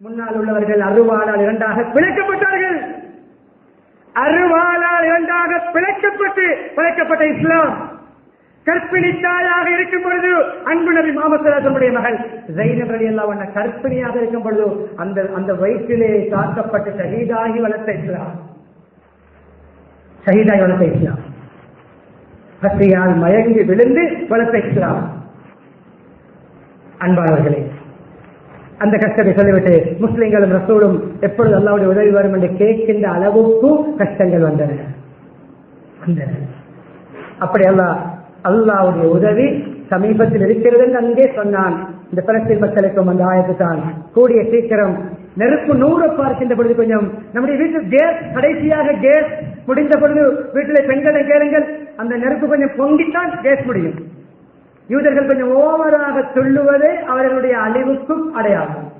முன்னால் உள்ளவர்கள் அருவாளால் இரண்டாக பிழைக்கப்பட்டார்கள். அருவாளால் இரண்டாக பிழைக்கப்பட்டு பிழைக்கப்பட்ட இஸ்லாம். கற்பிணி தாயாக இருக்கும் பொழுது அன்பு நபி மாமசராசனுடைய மகள் ஜெயினப் அலி அல்லாஹ் கற்பிணியாக இருக்கும் பொழுது அந்த அந்த வயிற்றிலே தாக்கப்பட்டு ஷஹீதாகி வளர்த்த இஸ்லாம். ஷஹீதாகி வளர்த்த இஸ்லாம். பசியால் மயங்கி விழுந்து வளர்த்த இஸ்லாம். அன்பானவர்களே அந்த கஷ்டத்தை சொல்லிவிட்டு முஸ்லிம்களும் ரசூலும் எப்பொழுது அல்லாவுடைய உதவி வரும் என்று கேட்கின்ற அளவுக்கு கஷ்டங்கள் வந்தன. அப்படி அல்லாஹ் அல்லாவுடைய உதவி சமீபத்தில் இருக்கிறது என்று அங்கே சொன்னான். இந்த பலஸ்தீன் மக்களுக்கும் அந்த ஆயத்து தான் கூடிய சீக்கிரம் நெருப்பு நூறு பார்க்கின்ற பொழுது கொஞ்சம் நம்முடைய வீட்டில் கேஸ் கடைசியாக கேஸ் முடிந்த பொழுது வீட்டில் பெண்களை கேளுங்கள். அந்த நெருப்பு கொஞ்சம் பொங்கித்தான் கேஸ் முடியும். யூதர்கள் கொஞ்சம் ஓவராக சொல்லுவது அவர்களுடைய அழிவுக்கும் அடையாளம்.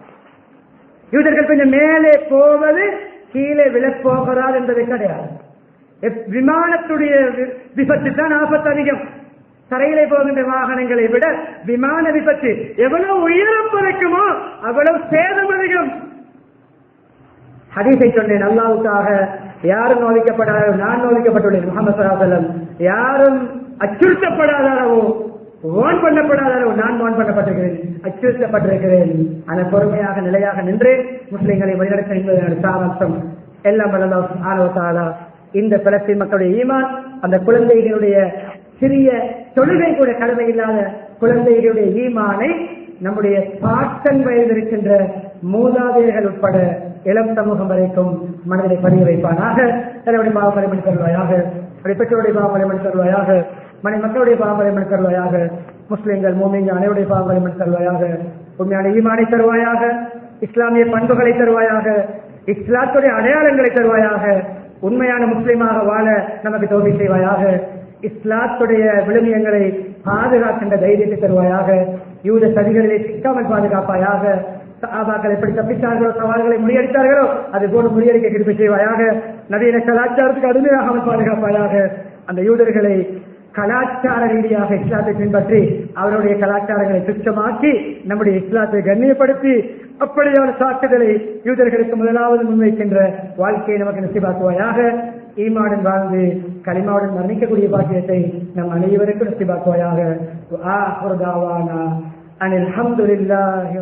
யூதர்கள் கொஞ்சம் மேலே போவது கீழே விழப்போகிறார் என்பதற்கு அடையாளம். எப்- விமானத்துடைய விபத்து தான் ஆபத்து அதிகம். தரையிலே போகின்ற வாகனங்களை விட விமான விபத்து எவ்வளவு உயரம் பறக்குமோ அவ்வளவு சேதம் அதிகம். ஹதீஸை சொன்னேன் அல்லாவுக்காக யாரும் நோவிக்கப்படாத நான் நோவிக்கப்பட்டுள்ளேன் முகமது சலாசலம் யாரும் அச்சுறுத்தப்படாதாரவோ வான் ஓன் பண்ணப்படாத அளவு நான் ஓன் பண்ணப்பட்டிருக்கிறேன் அச்சுறுத்தப்பட்டிருக்கிறேன். ஆனால் பொறுமையாக நிலையாக நின்று முஸ்லிம்களை வழிநடத்த என்பது சாமர்த்தம் எல்லாம் வல்லல்லாஹு இந்த பலஸ்தீன் மக்களுடைய ஈமான் அந்த குழந்தைகளுடைய சிறிய தொழுகை கூட கடமை இல்லாத குழந்தைகளுடைய ஈமானை நம்முடைய பாட்டன் வயதில் இருக்கின்ற மூதாதையர்கள் உட்பட இளம் சமூகம் வரைக்கும் மனதிலே பதிய வைப்பானாக. தன்னுடைய பாவங்களை மணி தருவாயாக பெற்றோருடைய பாவங்களை மணி தருவாயாக மனை மக்களுடைய பாவங்களை மணி தருவாயாக முஸ்லிம்கள் மூமிங்க அனைவருடைய பாவங்களை தருவாயாக உண்மையான ஈமானை தருவாயாக இஸ்லாமிய பண்புகளை தருவாயாக இஸ்லாத்துடைய அடையாளங்களை தருவாயாக உண்மையான முஸ்லீமாக வாழ நமக்கு தோல்வி செய்வாயாக இஸ்லாத்துடைய விழுமியங்களை பாதுகாக்கின்ற தைரியத்தை தருவாயாக யூத சதிகளிலே சிக்காமல் பாதுகாப்பாயாக சஹாபாக்கள் எப்படி தப்பித்தார்களோ சவால்களை முறியடித்தார்களோ அது போல முறியடிக்க கிருப்பி செய்வாயாக நவீன கலாச்சாரத்துக்கு அடிமையாகாமல் பாதுகாப்பாயாக அந்த யூதர்களை கலாச்சார ரீதியாக இஸ்லாத்தை பின்பற்றி அவருடைய கலாச்சாரங்களை துச்சமாக்கி நம்முடைய இஸ்லாத்தை கண்ணியப்படுத்தி அப்படியான தாக்குதலை யூதர்களுக்கு முதலாவது முன்வைக்கின்ற வாழ்க்கையை நமக்கு நசிபாக்குவாயாக ஈமாடன் வாழ்ந்து களிமாவுடன் மரணிக்கக்கூடிய பாக்கியத்தை நம் அனைவருக்கும் நசிபாக்குவாயாக. அனில் அல்ஹம்துலில்லாஹி